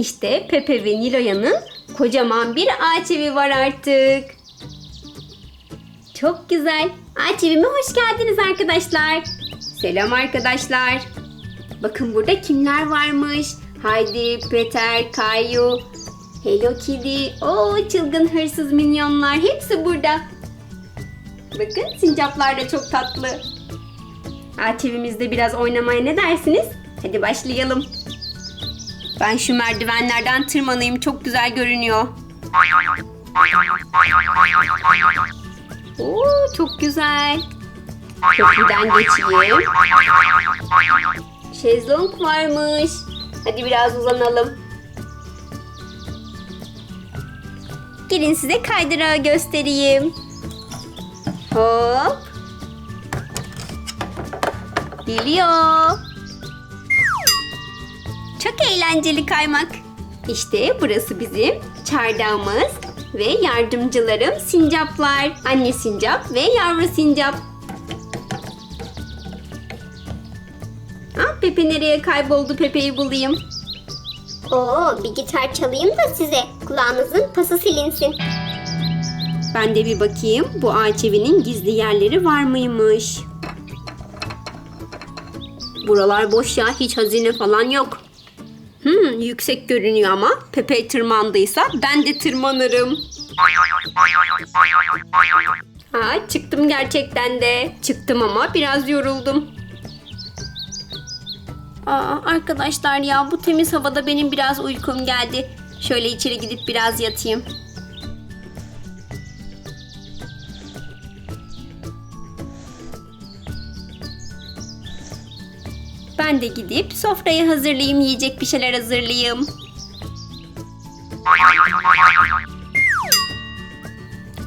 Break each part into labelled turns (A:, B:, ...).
A: İşte Pepe ve Nilo'yanın kocaman bir ağaç evi var artık. Çok güzel. Ağaç evime hoş geldiniz arkadaşlar. Selam arkadaşlar. Bakın burada kimler varmış? Haydi, Peter, Kayu, Hello Kitty, o çılgın hırsız minyonlar hepsi burada. Bakın sincaplar da çok tatlı. Ağaç evimizde biraz oynamaya ne dersiniz? Hadi başlayalım. Ben şu merdivenlerden tırmanayım çok güzel görünüyor. Oo çok güzel. Köprüden geçeyim. Şezlong varmış. Hadi biraz uzanalım. Gelin size kaydırağı göstereyim. Hop. Geliyor. Çok eğlenceli kaymak. İşte burası bizim çardağımız ve yardımcılarım sincaplar. Anne sincap ve yavru sincap. Ah Pepe nereye kayboldu? Pepe'yi bulayım.
B: Oo, bir gitar çalayım da size. Kulağınızın pası silinsin.
A: Ben de bir bakayım bu ağaç evinin gizli yerleri var mıymış? Buralar boş ya hiç hazine falan yok. Hmm, yüksek görünüyor ama Pepe tırmandıysa ben de tırmanırım. Ha, çıktım gerçekten de. Çıktım ama biraz yoruldum. Aa, arkadaşlar ya bu temiz havada benim biraz uykum geldi. Şöyle içeri gidip biraz yatayım. Ben de gidip sofrayı hazırlayayım, yiyecek bir şeyler hazırlayayım.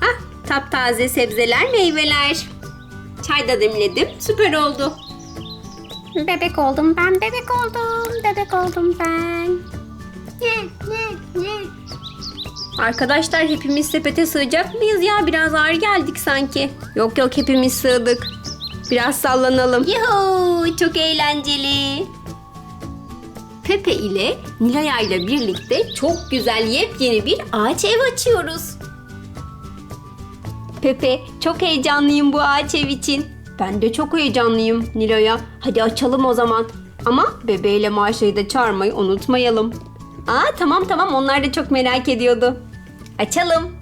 A: Hah, taptaze sebzeler, meyveler. Çay da demledim, süper oldu.
B: Bebek oldum ben, bebek oldum, bebek oldum ben. Ne, ne, ne?
A: Arkadaşlar hepimiz sepete sığacak mıyız ya? Biraz ağır geldik sanki. Yok yok hepimiz sığdık. Biraz sallanalım. Yuhu çok eğlenceli. Pepe ile Nilaya ile birlikte çok güzel yepyeni bir ağaç ev açıyoruz. Pepe çok heyecanlıyım bu ağaç ev için. Ben de çok heyecanlıyım Nilo'ya. Hadi açalım o zaman. Ama bebeğiyle Maşa'yı da çağırmayı unutmayalım. Aa tamam tamam onlar da çok merak ediyordu. Açalım.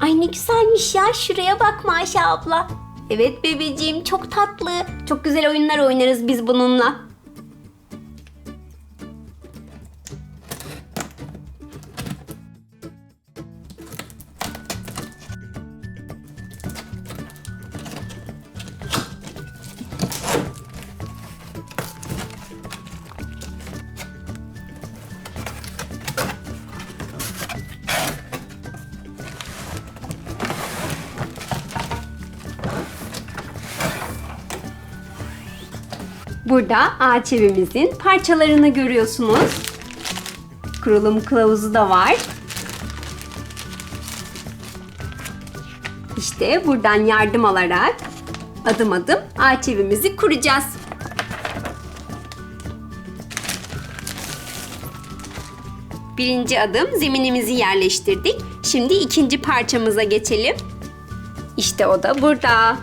A: Ay ne güzelmiş ya şuraya bak Maşa abla. Evet bebeciğim çok tatlı. Çok güzel oyunlar oynarız biz bununla. Burada ağaç evimizin parçalarını görüyorsunuz. Kurulum kılavuzu da var. İşte buradan yardım alarak adım adım ağaç evimizi kuracağız. Birinci adım zeminimizi yerleştirdik. Şimdi ikinci parçamıza geçelim. İşte o da burada.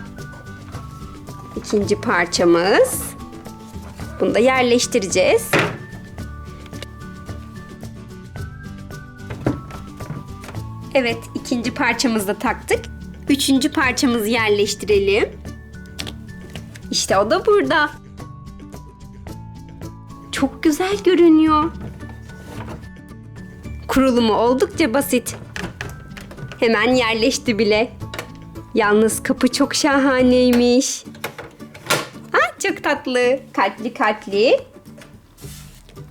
A: İkinci parçamız. Bunu da yerleştireceğiz. Evet, ikinci parçamızı da taktık. Üçüncü parçamızı yerleştirelim. İşte o da burada. Çok güzel görünüyor. Kurulumu oldukça basit. Hemen yerleşti bile. Yalnız kapı çok şahaneymiş. Çok tatlı. Kalpli kalpli.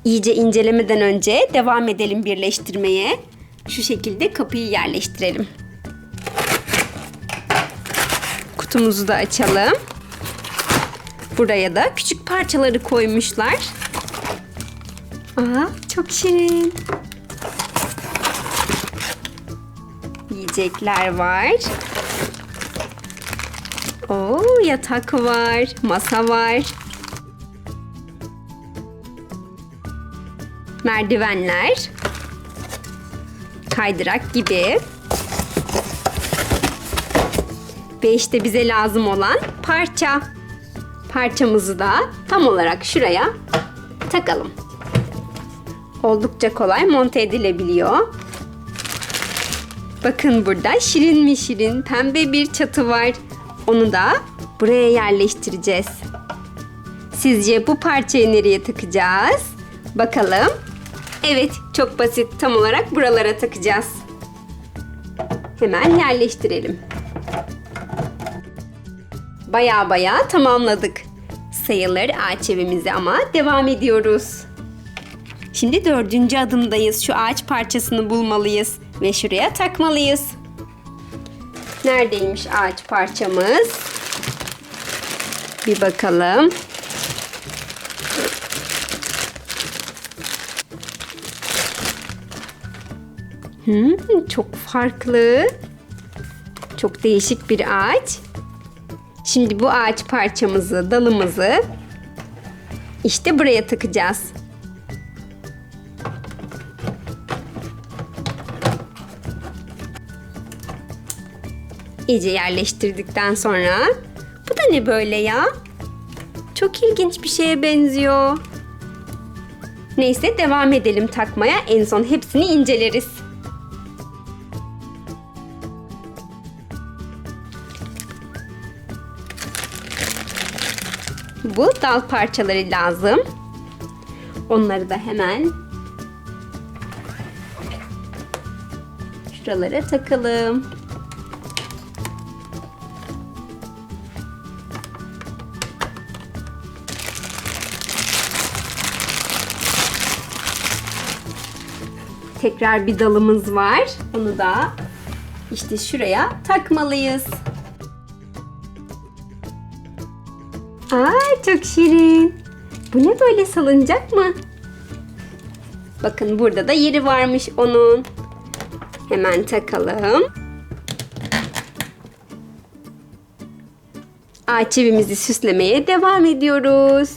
A: İyice incelemeden önce devam edelim birleştirmeye. Şu şekilde kapıyı yerleştirelim. Kutumuzu da açalım. Buraya da küçük parçaları koymuşlar. Aa, çok şirin. Yiyecekler var. Oo, yatak var, masa var. merdivenler, kaydırak gibi. Ve işte bize lazım olan parça. Parçamızı da tam olarak şuraya takalım. Oldukça kolay monte edilebiliyor. Bakın burada şirin mi şirin pembe bir çatı var. Onu da buraya yerleştireceğiz. Sizce bu parçayı nereye takacağız? Bakalım. Evet, çok basit. Tam olarak buralara takacağız. Hemen yerleştirelim. Baya baya tamamladık. Sayılır ağaç evimizi ama devam ediyoruz. Şimdi dördüncü adımdayız. Şu ağaç parçasını bulmalıyız ve şuraya takmalıyız. Neredeymiş ağaç parçamız? Bir bakalım. Hmm, çok farklı. Çok değişik bir ağaç. Şimdi bu ağaç parçamızı, dalımızı işte buraya takacağız. İyice yerleştirdikten sonra bu da ne böyle ya? Çok ilginç bir şeye benziyor. Neyse devam edelim takmaya. En son hepsini inceleriz. Bu dal parçaları lazım. Onları da hemen şuralara takalım. Tekrar bir dalımız var. Onu da işte şuraya takmalıyız. Aa çok şirin. Bu ne böyle salıncak mı? Bakın burada da yeri varmış onun. Hemen takalım. Ağaç evimizi süslemeye devam ediyoruz.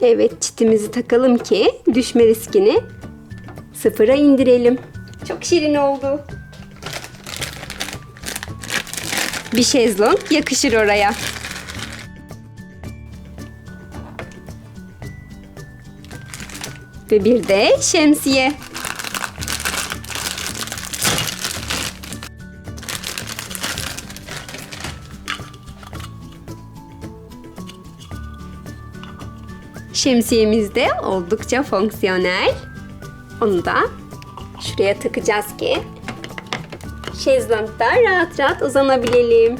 A: Evet çitimizi takalım ki düşme riskini sıfıra indirelim. Çok şirin oldu. Bir şezlong yakışır oraya. Ve bir de şemsiye. Şemsiyemiz de oldukça fonksiyonel. Onu da şuraya takacağız ki şezlongda rahat rahat uzanabilelim.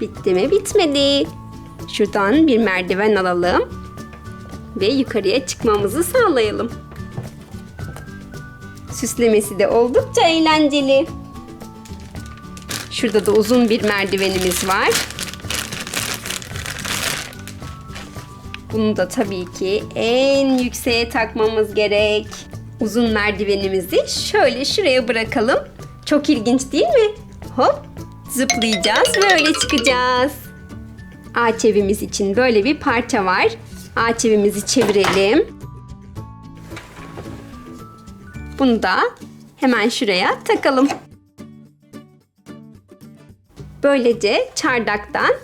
A: Bitti mi? Bitmedi. Şuradan bir merdiven alalım ve yukarıya çıkmamızı sağlayalım. Süslemesi de oldukça eğlenceli. Şurada da uzun bir merdivenimiz var. Bunu da tabii ki en yükseğe takmamız gerek. Uzun merdivenimizi şöyle şuraya bırakalım. Çok ilginç değil mi? Hop zıplayacağız ve öyle çıkacağız. Ağaç evimiz için böyle bir parça var. Ağaç evimizi çevirelim. Bunu da hemen şuraya takalım. Böylece çardaktan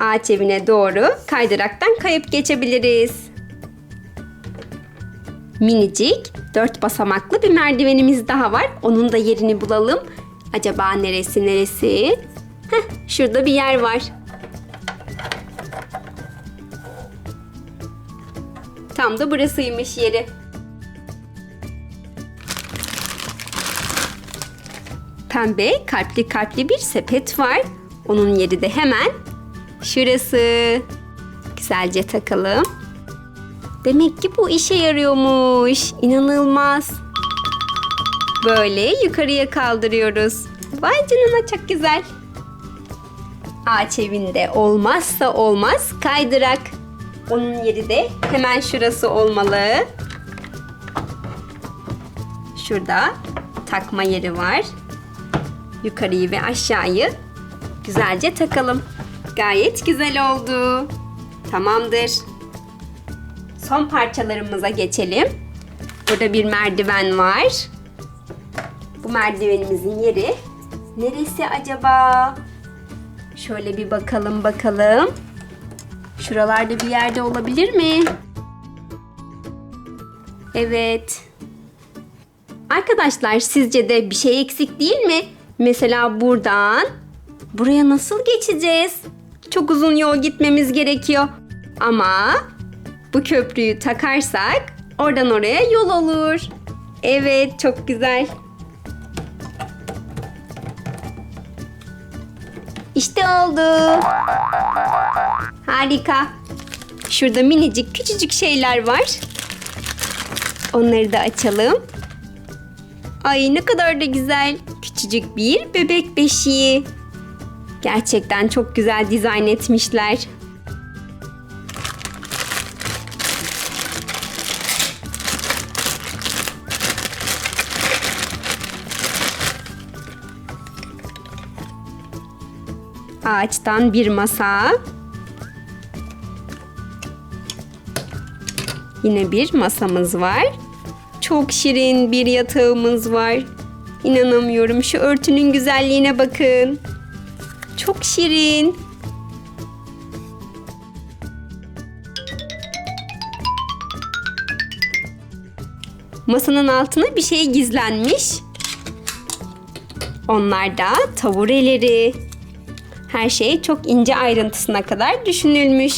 A: ağaç evine doğru kaydıraktan kayıp geçebiliriz. Minicik dört basamaklı bir merdivenimiz daha var. Onun da yerini bulalım. Acaba neresi neresi? Heh, şurada bir yer var. Tam da burasıymış yeri. Pembe kalpli kalpli bir sepet var. Onun yeri de hemen şurası. Güzelce takalım. Demek ki bu işe yarıyormuş. İnanılmaz. Böyle yukarıya kaldırıyoruz. Vay canına çok güzel. Ağaç evinde olmazsa olmaz kaydırak. Onun yeri de hemen şurası olmalı. Şurada takma yeri var. Yukarıyı ve aşağıyı güzelce takalım. Gayet güzel oldu. Tamamdır. son parçalarımıza geçelim. Burada bir merdiven var. Bu merdivenimizin yeri neresi acaba? Şöyle bir bakalım bakalım. Şuralarda bir yerde olabilir mi? Evet. Arkadaşlar sizce de bir şey eksik değil mi? Mesela buradan buraya nasıl geçeceğiz? Çok uzun yol gitmemiz gerekiyor. Ama bu köprüyü takarsak oradan oraya yol olur. Evet, çok güzel. İşte oldu. Harika. Şurada minicik küçücük şeyler var. Onları da açalım. Ay ne kadar da güzel. Küçücük bir bebek beşiği. Gerçekten çok güzel dizayn etmişler. Ağaçtan bir masa. Yine bir masamız var. Çok şirin bir yatağımız var. İnanamıyorum şu örtünün güzelliğine bakın. Çok şirin. Masanın altına bir şey gizlenmiş. Onlar da tabureleri. Her şey çok ince ayrıntısına kadar düşünülmüş.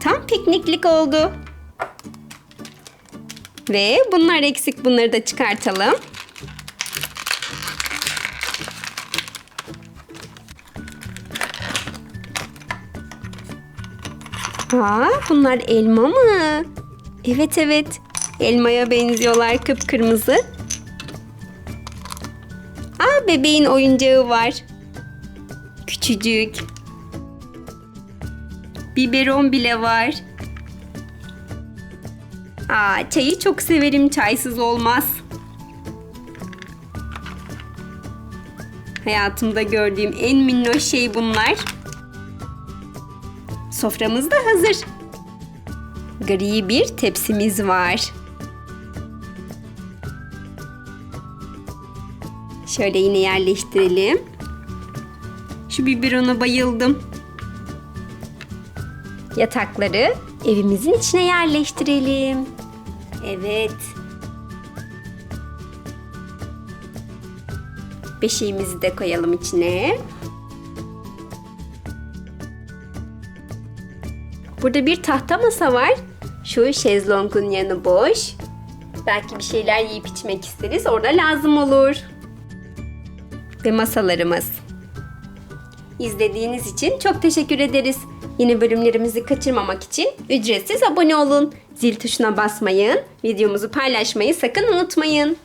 A: Tam pikniklik oldu. Ve bunlar eksik bunları da çıkartalım. Aa, bunlar elma mı? Evet evet. Elmaya benziyorlar kıpkırmızı. Aa bebeğin oyuncağı var. Küçücük. Biberon bile var. Aa, çayı çok severim. Çaysız olmaz. Hayatımda gördüğüm en minnoş şey bunlar. Soframız da hazır. Gri bir tepsimiz var. Şöyle yine yerleştirelim. Şu biberona bayıldım. Yatakları evimizin içine yerleştirelim. Evet. Beşiğimizi de koyalım içine. Burada bir tahta masa var. Şu şezlongun yanı boş. Belki bir şeyler yiyip içmek isteriz. Orada lazım olur. Ve masalarımız. İzlediğiniz için çok teşekkür ederiz. Yeni bölümlerimizi kaçırmamak için ücretsiz abone olun. Zil tuşuna basmayın. Videomuzu paylaşmayı sakın unutmayın.